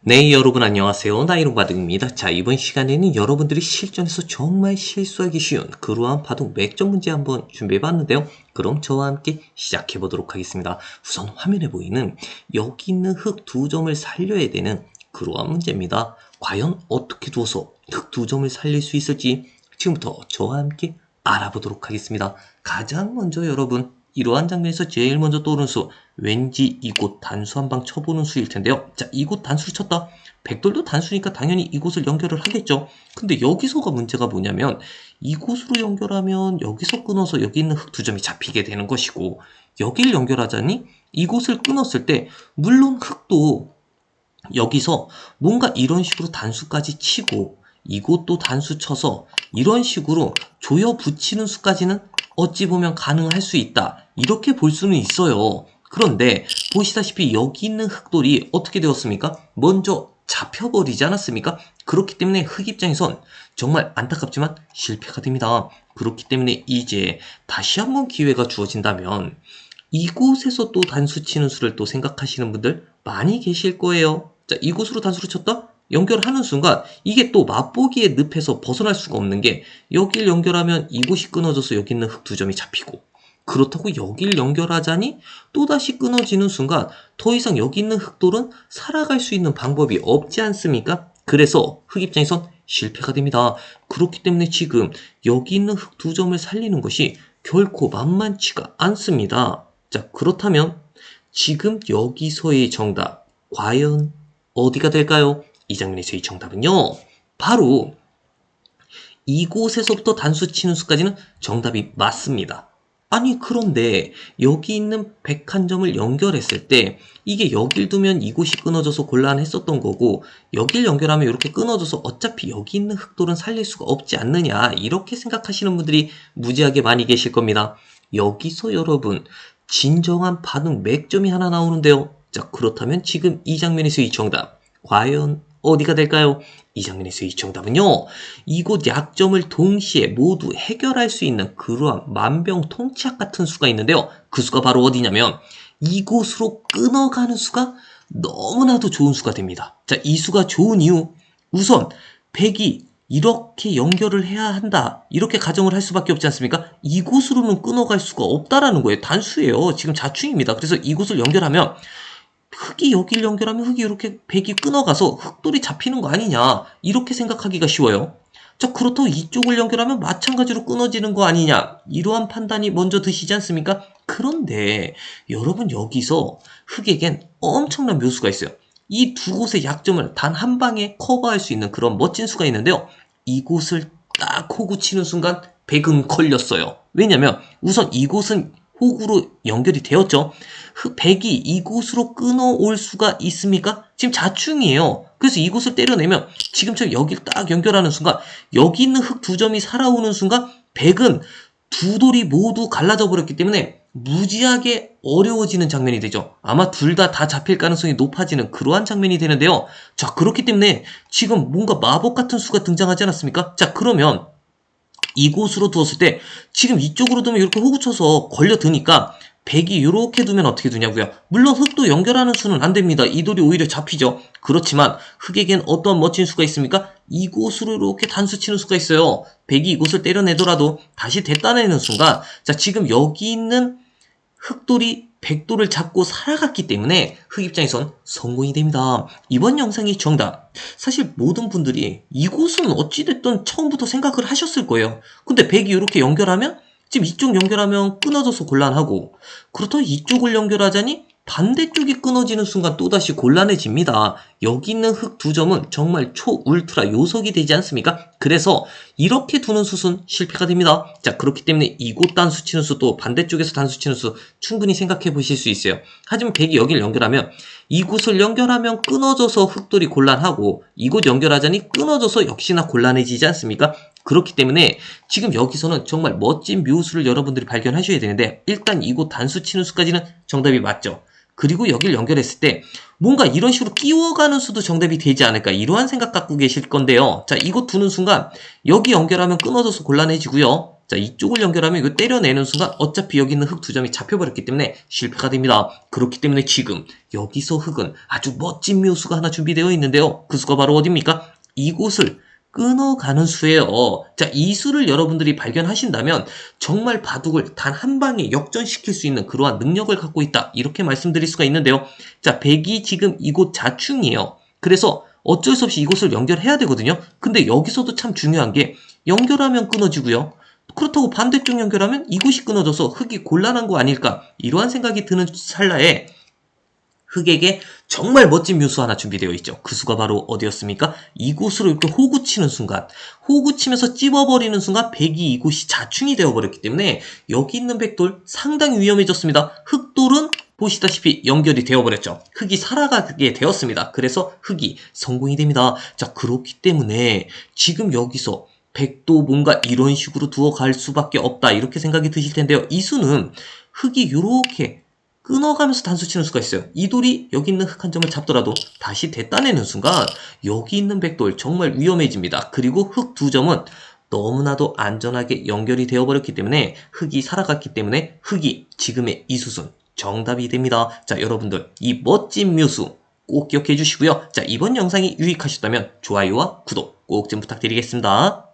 네, 여러분 안녕하세요. 나이롱바둑입니다. 자, 이번 시간에는 여러분들이 실전에서 정말 실수하기 쉬운 그러한 바둑 맥점 문제 한번 준비해봤는데요. 그럼 저와 함께 시작해보도록 하겠습니다. 우선 화면에 보이는 여기 있는 흙 두 점을 살려야 되는 그러한 문제입니다. 과연 어떻게 두어서 흙 두 점을 살릴 수 있을지 지금부터 저와 함께 알아보도록 하겠습니다. 가장 먼저 여러분 이러한 장면에서 제일 먼저 떠오르는 수 왠지 이곳 단수 한 방 쳐보는 수일 텐데요. 자 이곳 단수를 쳤다. 백돌도 단수니까 당연히 이곳을 연결을 하겠죠. 근데 여기서가 문제가 뭐냐면 이곳으로 연결하면 여기서 끊어서 여기 있는 흙 두 점이 잡히게 되는 것이고 여길 연결하자니 이곳을 끊었을 때 물론 흙도 여기서 뭔가 이런 식으로 단수까지 치고 이곳도 단수 쳐서 이런 식으로 조여 붙이는 수까지는 어찌 보면 가능할 수 있다. 이렇게 볼 수는 있어요. 그런데 보시다시피 여기 있는 흙돌이 어떻게 되었습니까? 먼저 잡혀버리지 않았습니까? 그렇기 때문에 흙 입장에선 정말 안타깝지만 실패가 됩니다. 그렇기 때문에 이제 다시 한번 기회가 주어진다면 이곳에서 또 단수 치는 수를 또 생각하시는 분들 많이 계실 거예요. 자, 이곳으로 단수를 쳤다? 연결하는 순간 이게 또 맛보기의 늪에서 벗어날 수가 없는 게 여길 연결하면 이곳이 끊어져서 여기 있는 흙 두 점이 잡히고 그렇다고 여길 연결하자니 또다시 끊어지는 순간 더 이상 여기 있는 흙돌은 살아갈 수 있는 방법이 없지 않습니까? 그래서 흙 입장에선 실패가 됩니다. 그렇기 때문에 지금 여기 있는 흙 두 점을 살리는 것이 결코 만만치가 않습니다. 자, 그렇다면 지금 여기서의 정답 과연 어디가 될까요? 이 장면에서의 정답은요. 바로 이곳에서부터 단수 치는 수까지는 정답이 맞습니다. 아니 그런데 여기 있는 101점을 연결했을 때 이게 여길 두면 이곳이 끊어져서 곤란했었던 거고 여길 연결하면 이렇게 끊어져서 어차피 여기 있는 흑돌은 살릴 수가 없지 않느냐 이렇게 생각하시는 분들이 무지하게 많이 계실 겁니다. 여기서 여러분 진정한 반응 맥점이 하나 나오는데요. 자 그렇다면 지금 이 장면에서 이 정답 과연 어디가 될까요? 이 장면에서 이 정답은요. 이곳 약점을 동시에 모두 해결할 수 있는 그러한 만병통치약 같은 수가 있는데요. 그 수가 바로 어디냐면 이곳으로 끊어가는 수가 너무나도 좋은 수가 됩니다. 자, 이 수가 좋은 이유 우선 백이 이렇게 연결을 해야 한다. 이렇게 가정을 할 수밖에 없지 않습니까? 이곳으로는 끊어갈 수가 없다라는 거예요. 단수예요. 지금 자충입니다. 그래서 이곳을 연결하면 흙이 여기를 연결하면 흙이 이렇게 백이 끊어가서 흙돌이 잡히는 거 아니냐 이렇게 생각하기가 쉬워요. 자 그렇다고 이쪽을 연결하면 마찬가지로 끊어지는 거 아니냐 이러한 판단이 먼저 드시지 않습니까? 그런데 여러분 여기서 흙에겐 엄청난 묘수가 있어요. 이 두 곳의 약점을 단 한 방에 커버할 수 있는 그런 멋진 수가 있는데요. 이곳을 딱 호구 치는 순간 백은 걸렸어요. 왜냐면 우선 이곳은 호구로 연결이 되었죠. 백이 이곳으로 끊어올 수가 있습니까? 지금 자충이에요. 그래서 이곳을 때려내면 지금처럼 여기를 딱 연결하는 순간 여기 있는 흙 두 점이 살아오는 순간 백은 두 돌이 모두 갈라져 버렸기 때문에 무지하게 어려워지는 장면이 되죠. 아마 둘 다다 잡힐 가능성이 높아지는 그러한 장면이 되는데요. 자, 그렇기 때문에 지금 뭔가 마법 같은 수가 등장하지 않았습니까? 자, 그러면 이곳으로 두었을 때 지금 이쪽으로 두면 이렇게 호구 쳐서 걸려드니까 백이 이렇게 두면 어떻게 두냐고요? 물론 흙도 연결하는 수는 안 됩니다. 이 돌이 오히려 잡히죠. 그렇지만 흙에겐 어떤 멋진 수가 있습니까? 이곳으로 이렇게 단수 치는 수가 있어요. 백이 이곳을 때려내더라도 다시 됐다내는 순간 자 지금 여기 있는 흙돌이 백돌을 잡고 살아갔기 때문에 흙 입장에선 성공이 됩니다. 이번 영상이 정답. 사실 모든 분들이 이곳은 어찌됐든 처음부터 생각을 하셨을 거예요. 근데 백이 이렇게 연결하면 지금 이쪽 연결하면 끊어져서 곤란하고 그렇다고 이쪽을 연결하자니 반대쪽이 끊어지는 순간 또다시 곤란해집니다. 여기 있는 흙 두 점은 정말 초울트라 요석이 되지 않습니까? 그래서 이렇게 두는 숫은 실패가 됩니다. 자 그렇기 때문에 이곳 단수 치는 수도 반대쪽에서 단수 치는 수 충분히 생각해 보실 수 있어요. 하지만 백이 여기를 연결하면 이곳을 연결하면 끊어져서 흙돌이 곤란하고 이곳 연결하자니 끊어져서 역시나 곤란해지지 않습니까? 그렇기 때문에 지금 여기서는 정말 멋진 묘수를 여러분들이 발견하셔야 되는데 일단 이곳 단수 치는 수까지는 정답이 맞죠. 그리고 여기를 연결했을 때 뭔가 이런 식으로 끼워가는 수도 정답이 되지 않을까 이러한 생각 갖고 계실 건데요. 자 이곳 두는 순간 여기 연결하면 끊어져서 곤란해지고요. 자, 이쪽을 연결하면 이거 때려내는 순간 어차피 여기 있는 흙 두 점이 잡혀버렸기 때문에 실패가 됩니다. 그렇기 때문에 지금 여기서 흙은 아주 멋진 묘수가 하나 준비되어 있는데요. 그 수가 바로 어딥니까? 이곳을 끊어가는 수예요. 자, 이 수를 여러분들이 발견하신다면 정말 바둑을 단 한 방에 역전시킬 수 있는 그러한 능력을 갖고 있다. 이렇게 말씀드릴 수가 있는데요. 자, 백이 지금 이곳 자충이에요. 그래서 어쩔 수 없이 이곳을 연결해야 되거든요. 근데 여기서도 참 중요한 게 연결하면 끊어지고요. 그렇다고 반대쪽 연결하면 이곳이 끊어져서 흙이 곤란한 거 아닐까 이러한 생각이 드는 찰나에 흙에게 정말 멋진 묘수 하나 준비되어 있죠. 그 수가 바로 어디였습니까? 이곳으로 이렇게 호구 치는 순간, 호구 치면서 찝어버리는 순간 백이 이곳이 자충이 되어버렸기 때문에 여기 있는 백돌 상당히 위험해졌습니다. 흙돌은 보시다시피 연결이 되어버렸죠. 흙이 살아가게 되었습니다. 그래서 흙이 성공이 됩니다. 자, 그렇기 때문에 지금 여기서 백도 뭔가 이런 식으로 두어갈 수밖에 없다. 이렇게 생각이 드실 텐데요. 이 수는 흙이 이렇게 끊어가면서 단수 치는 수가 있어요. 이 돌이 여기 있는 흙한 점을 잡더라도 다시 됐다내는 순간 여기 있는 백돌 정말 위험해집니다. 그리고 흙두 점은 너무나도 안전하게 연결이 되어버렸기 때문에 흙이 살아갔기 때문에 흙이 지금의 이 수순 정답이 됩니다. 자 여러분들 이 멋진 묘수 꼭 기억해 주시고요. 자 이번 영상이 유익하셨다면 좋아요와 구독 꼭 좀 부탁드리겠습니다.